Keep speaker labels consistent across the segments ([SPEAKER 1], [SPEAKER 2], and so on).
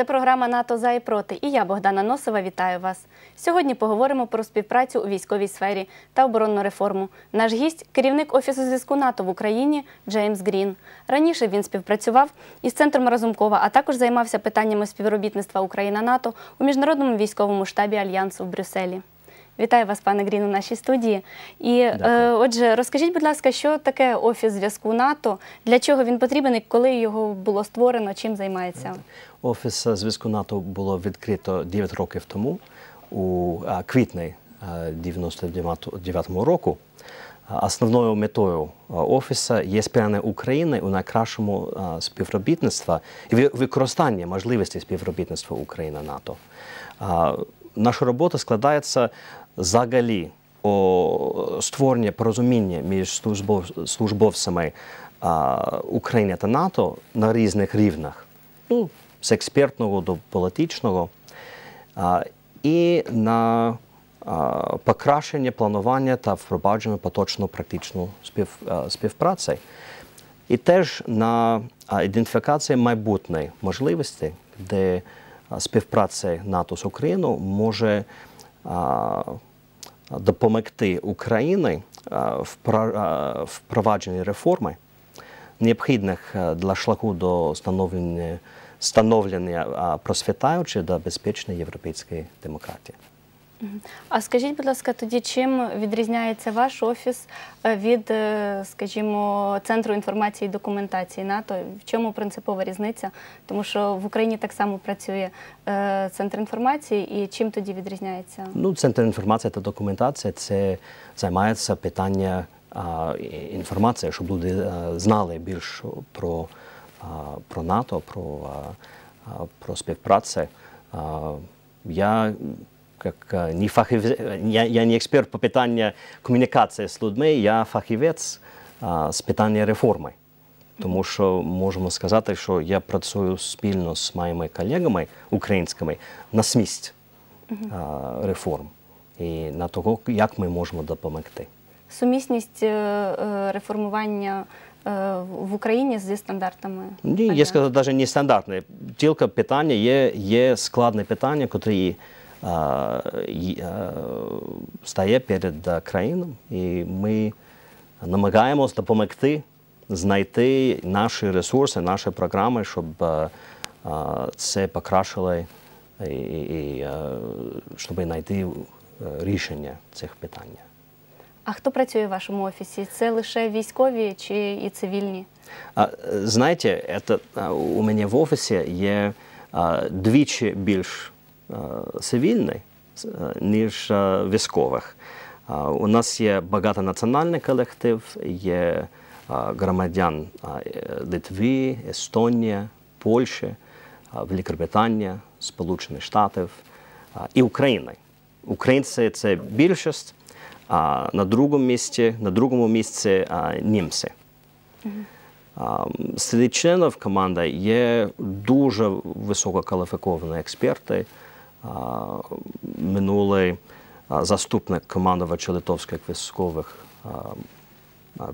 [SPEAKER 1] Це програма НАТО за і проти. І я, Богдана Носова, вітаю вас. Сьогодні поговоримо про співпрацю у військовій сфері та оборонну реформу. Наш гість керівник офісу зв'язку НАТО в Україні Джеймс Грін. Раніше він співпрацював із центром Разумкова, а також займався питаннями співробітництва Україна-НАТО у міжнародному військовому штабі Альянсу в Брюсселі. Вітаю вас, пане Грін, у нашій студії. І е, отже, розкажіть, будь ласка, що таке офіс зв'язку НАТО, для чого він потрібен і коли його було створено, чим займається?
[SPEAKER 2] Офіс зв'язку НАТО було відкрито 9 років тому, у а, квітні 99-го року. Основною метою офісу є спрямування України у найкращому співробітництва і ви- використання можливостей співробітництва Україна-НАТО. А, Наша робота складається взагалі о створення порозуміння між службов- службовцями України та НАТО на різних рівнях ну, з експертного до політичного, і на покращення планування та впровадження поточну практичну співпраці. І теж на ідентифікацію майбутньої можливості, де а, співпраця НАТО з Україною може допомогти Україні в впровадженні реформи, необхідних е, для шляху до становлення, становлення просвітаючої та безпечної європейської демократії.
[SPEAKER 1] А скажіть, будь ласка, тоді чим відрізняється ваш офіс е, від, е, скажімо, центру інформації і документації НАТО? В чому принципова різниця? Тому що в Україні так само працює е, центр інформації, і чим тоді відрізняється?
[SPEAKER 2] Ну, Центр інформації та документації це займається питання інформації, щоб люди знали більше про, про НАТО, про, про співпрацю. Я як не фахівець, я, я не експерт по питанню комунікації з людьми, я фахівець а, з питання реформи. Тому що можемо сказати, що я працюю спільно з моїми колегами українськими на смість а, реформ і на того, як ми можемо допомогти.
[SPEAKER 1] Сумісність е, е, реформування е, в Україні зі стандартами?
[SPEAKER 2] Ні, я сказав, навіть не стандартне. Тільки питання є, є складне питання, а, стає перед країною, і ми намагаємось допомогти знайти наші ресурси, наші програми, щоб це покращило і, щоб знайти е, рішення цих питань.
[SPEAKER 1] А хто працює в вашому офісі? Це лише військові чи і цивільні?
[SPEAKER 2] А, у мене в офісі є двічі більш а, цивільних, с- а, ніж військових. У нас є багатонаціональний колектив, є громадян е, Литви, Естонія, Польщі, а, Великобританія, Сполучених Штатів і України. Українці це більшість, а на другому місці, на другому місці німці. Серед членів команди є дуже висококваліфіковані експерти. Минулий заступник командувача литовських військових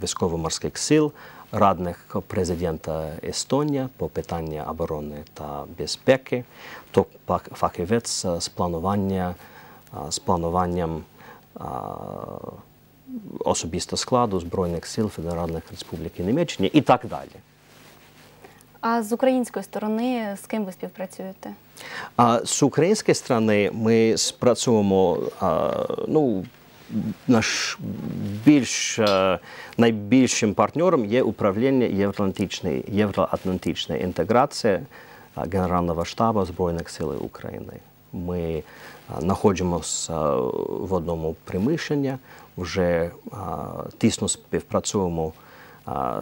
[SPEAKER 2] військово-морських сил, радник президента Естонії по питанню оборони та безпеки, то фахівець з планування, з плануванням особисто складу Збройних сил Федеральних Республіки Німеччини і так далі.
[SPEAKER 1] А з української сторони з ким ви співпрацюєте?
[SPEAKER 2] А з української сторони ми спрацюємо, а, ну, наш більш найбільшим партнером є управління євроатлантичної, євроатлантичної інтеграції Генерального штабу Збройних сил України. Ми знаходимося в одному приміщенні, вже тісно співпрацюємо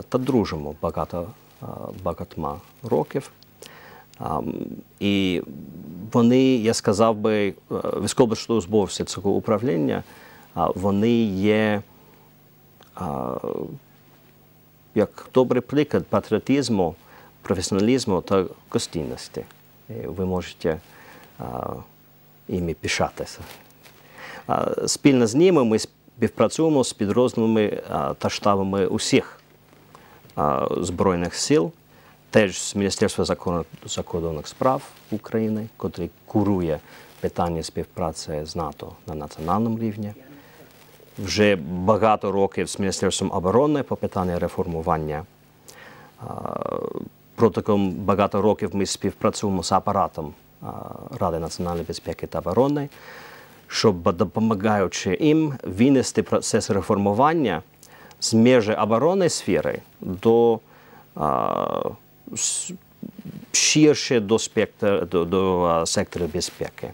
[SPEAKER 2] та дружимо багато, багатьма років. І вони, я сказав би, е, військовослужбовці цього управління, вони є як добрий приклад патріотизму, професіоналізму та гостинності. Ви можете іми пишатися. Спільно з ними ми співпрацюємо з підрозділами та штабами усіх Збройних сил теж з Міністерства закордонних справ України, котрий курує питання співпраці з НАТО на національному рівні. Вже багато років з Міністерством оборони по питанню реформування. Протягом багато років ми співпрацюємо з апаратом Ради національної безпеки та оборони, щоб допомагаючи їм винести процес реформування з межі оборонної сфери до ширше до, спектр, до, до сектору безпеки.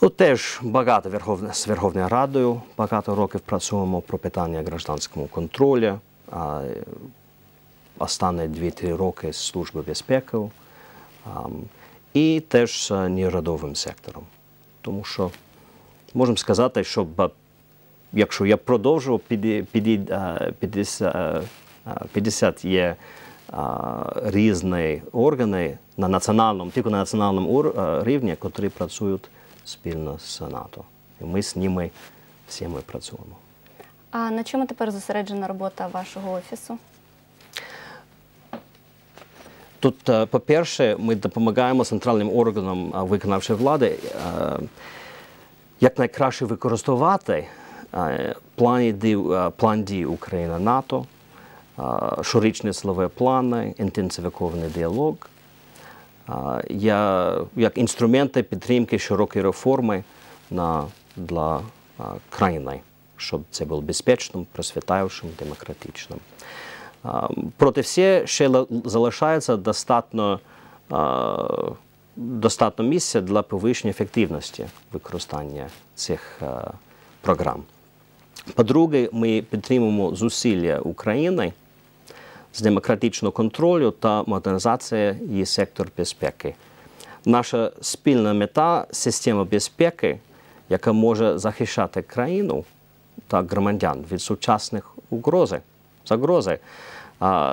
[SPEAKER 2] Тут теж багато Верховна, з Верховною Радою багато років працюємо про питання гражданського контролю. Останні 2-3 роки з Служби безпеки. і теж з нерадовим сектором. Тому що можемо сказати, що якщо я продовжу, піді- піді- а, 50, 50 є а, різні органи на національному, тільки на національному рівні, які працюють спільно з НАТО. І ми з ними всіми працюємо.
[SPEAKER 1] А на чому тепер зосереджена робота вашого офісу?
[SPEAKER 2] Тут, е, по-перше, ми допомагаємо центральним органам е, виконавчої влади е, якнайкраще використовувати е, план дій, Україна НАТО, щорічні силові плани, інтенсифікований діалог, як інструменти підтримки широкої реформи для країни, щоб це було безпечним, процвітаючим, демократичним. А, Проте все ще залишається достатньо, достатньо місця для підвищення ефективності використання цих програм. По-друге, ми підтримуємо зусилля України з демократичного контролю та модернізації її сектору безпеки. Наша спільна мета система безпеки, яка може захищати країну та громадян від сучасних угрози, загрози,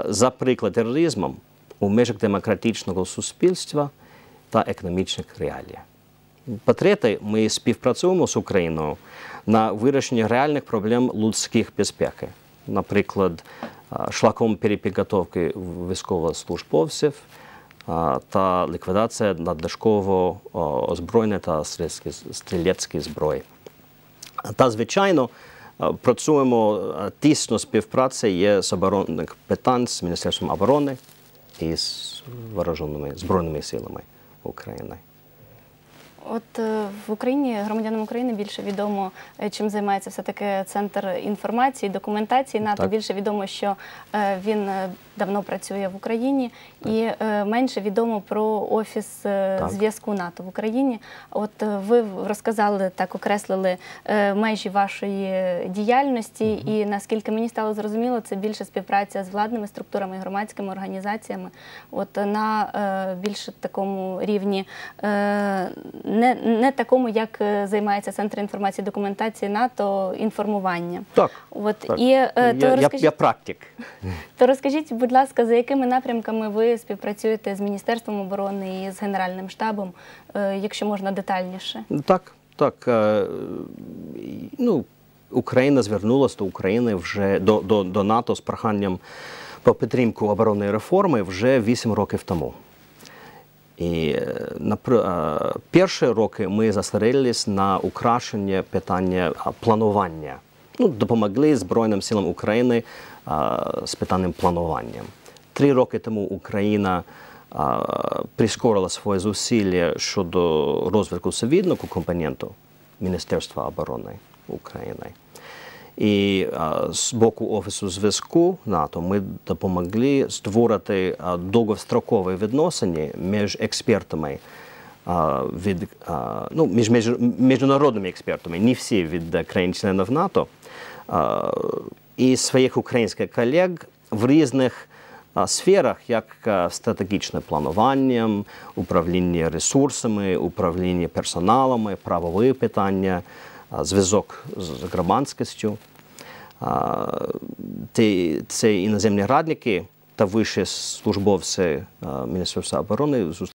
[SPEAKER 2] за приклад тероризмом у межах демократичного суспільства та економічних реалій. По-третє, ми співпрацюємо з Україною на вирішенні реальних проблем людських безпеки, наприклад, а, шляхом перепідготовки військовослужбовців та ліквідація надлишкового озброєння та стрілецької- зброї. Та, звичайно, е, працюємо е, тісно співпраця є з оборонних питань з Міністерством оборони і з вооруженими збройними силами України.
[SPEAKER 1] От е, в Україні громадянам України більше відомо, е, чим займається все таки центр інформації, документації НАТО.
[SPEAKER 2] Так.
[SPEAKER 1] Більше відомо, що е, він давно працює в Україні, і менше відомо про офіс
[SPEAKER 2] Так.
[SPEAKER 1] зв'язку НАТО в Україні. От ви розказали так, окреслили межі вашої діяльності, і наскільки мені стало зрозуміло, це більше співпраця з владними структурами, громадськими організаціями. От на більше такому рівні, не, не такому, як е, займається Центр інформації документації НАТО, інформування.
[SPEAKER 2] Так.
[SPEAKER 1] От
[SPEAKER 2] так.
[SPEAKER 1] і е, то
[SPEAKER 2] я,
[SPEAKER 1] розкажіть,
[SPEAKER 2] я практик.
[SPEAKER 1] то розкажіть, будь ласка, за якими напрямками ви співпрацюєте з Міністерством оборони і з Генеральним штабом, е, якщо можна детальніше?
[SPEAKER 2] Так, так. Ну, Україна звернулася до України вже до, до, до НАТО з проханням по підтримку оборонної реформи вже 8 років тому. І е, на е, перші роки ми зосередились на украшення питання планування. Ну, допомогли Збройним силам України з питанням планування. Три роки тому Україна прискорила свої зусилля щодо розвитку цивільного компоненту Міністерства оборони України. І з боку Офісу зв'язку НАТО ми допомогли створити довгострокові відносини між експертами від ну, між, між міжнародними експертами, не всі від країн-членів НАТО, і своїх українських колег в різних сферах, як стратегічне планування, управління ресурсами, управління персоналами, правові питання, зв'язок з громадськістю. Це іноземні радники та вищі службовці Міністерства оборони